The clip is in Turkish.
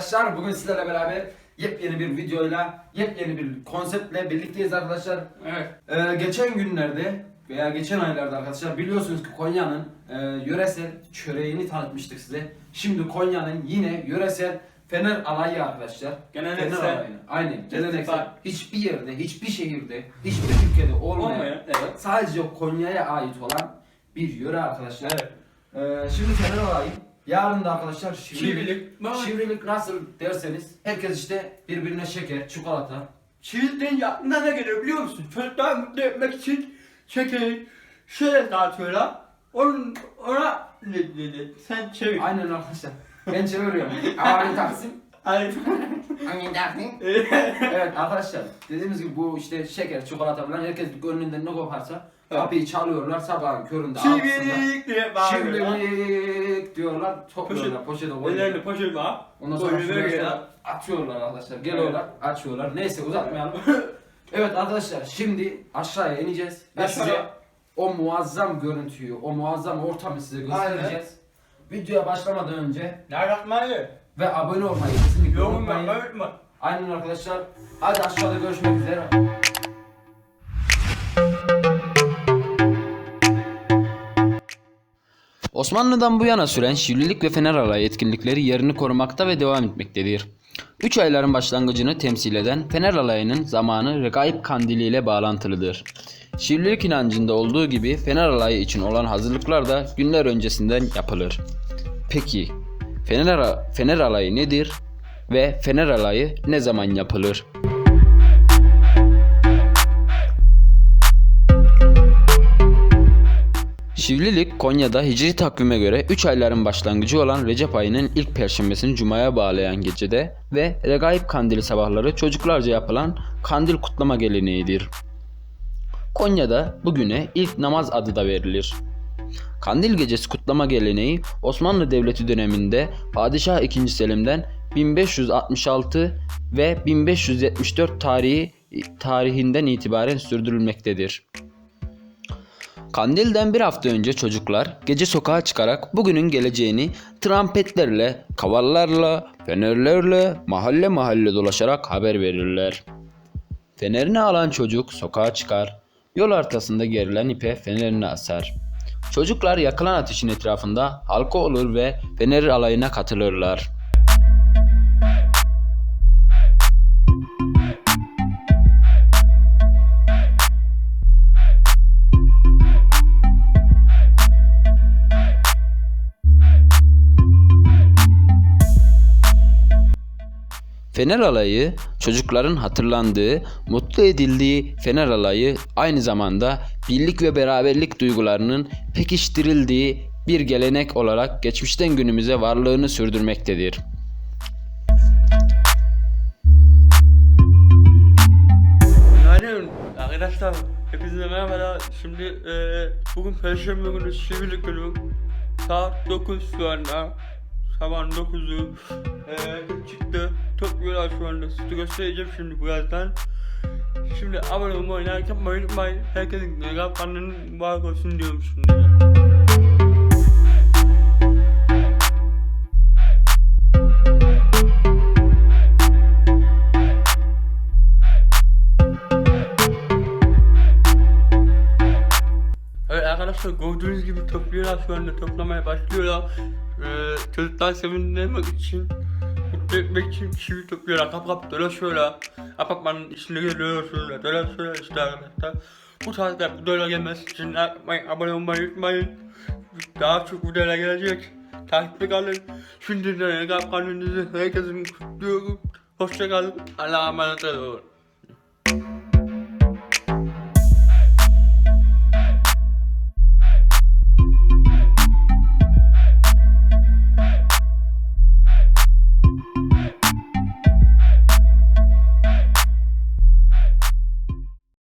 arkadaşlar. Bugün sizlerle beraber yepyeni bir videoyla, yepyeni bir konseptle birlikteyiz arkadaşlar. Evet. Ee, geçen günlerde veya geçen aylarda arkadaşlar biliyorsunuz ki Konya'nın e, yöresel çöreğini tanıtmıştık size. Şimdi Konya'nın yine yöresel Fener alayı arkadaşlar. Geleneksel. Fener alayını. Aynen. Geleneksel. Hiçbir yerde, hiçbir şehirde, hiçbir ülkede olmayan, Olmayan, evet. sadece Konya'ya ait olan bir yöre arkadaşlar. Evet. Ee, şimdi Fener alayı. Yarın da arkadaşlar şivrilik. Şivrilik. Nasıl derseniz herkes işte birbirine şeker, çikolata. Çivil deyince aklına ne geliyor biliyor musun? Çocuklar mutlu etmek için şekeri şöyle dağıtıyorlar. Onun, ona ne dedi? Sen çevir. Aynen arkadaşlar. Ben çeviriyorum. Abi Taksim. Ay. Amin Taksim. Evet arkadaşlar dediğimiz gibi bu işte şeker, çikolata falan herkes gönlünden ne koparsa Evet. kapıyı çalıyorlar sabahın köründe altısında. Çivilik diye bağırıyorlar. Şivrilik diyorlar topluyorlar poşete koyuyorlar. Ellerini poşet var. Ondan sonra Koyuyorlar şuraya şöyle atıyorlar arkadaşlar. Geliyorlar, açıyorlar. Neyse uzatmayalım. evet arkadaşlar şimdi aşağıya ineceğiz ve Aşağı. size o muazzam görüntüyü, o muazzam ortamı size göstereceğiz. Videoya başlamadan önce Ne yapmayı? Ve abone olmayı kesinlikle Yorum unutmayın. yapmayı unutma. Aynen arkadaşlar. Hadi aşağıda görüşmek üzere. Osmanlı'dan bu yana süren şivrilik ve fener alayı etkinlikleri yerini korumakta ve devam etmektedir. Üç ayların başlangıcını temsil eden fener alayının zamanı Regaib Kandili ile bağlantılıdır. Şivrilik inancında olduğu gibi fener alayı için olan hazırlıklar da günler öncesinden yapılır. Peki fener, fener alayı nedir ve fener alayı ne zaman yapılır? Şivlilik Konya'da hicri takvime göre 3 ayların başlangıcı olan Recep ayının ilk perşembesini Cuma'ya bağlayan gecede ve Regaib Kandili sabahları çocuklarca yapılan kandil kutlama geleneğidir. Konya'da bugüne ilk namaz adı da verilir. Kandil gecesi kutlama geleneği Osmanlı Devleti döneminde Padişah II. Selim'den 1566 ve 1574 tarihi tarihinden itibaren sürdürülmektedir. Kandil'den bir hafta önce çocuklar gece sokağa çıkarak bugünün geleceğini trampetlerle, kavallarla, fenerlerle mahalle mahalle dolaşarak haber verirler. Fenerini alan çocuk sokağa çıkar, yol ortasında gerilen ipe fenerini asar. Çocuklar yakılan ateşin etrafında halka olur ve fener alayına katılırlar. Fener alayı çocukların hatırlandığı, mutlu edildiği Fener alayı aynı zamanda birlik ve beraberlik duygularının pekiştirildiği bir gelenek olarak geçmişten günümüze varlığını sürdürmektedir. Günaydın arkadaşlar. Hepinize merhabalar. Şimdi eee bugün Perşembe günü Şivrilik günü. Saat 9 şu anda. Sabah 9'u eee çıktı. Topluyorlar şu anda. Size göstereceğim şimdi birazdan. Şimdi abone olmayı, like yapmayı unutmayın. Herkesin mega kanının var olsun diyorum şimdi. Arkadaşlar gördüğünüz gibi topluyorlar şu anda toplamaya başlıyorlar. Ee, çocuklar sevindirmek için, mutlu etmek için çivi topluyorlar. Kap kap dolaşıyorlar. Apartmanın içinde geliyorlar dolaşıyorlar işte arkadaşlar. Bu tarzda videolar gelmesi için like abone olmayı unutmayın. Daha çok videolar gelecek. Takipte kalın. Şimdiden kap kanalınızı herkesin kutluyorum. Hoşçakalın. Allah'a emanet olun.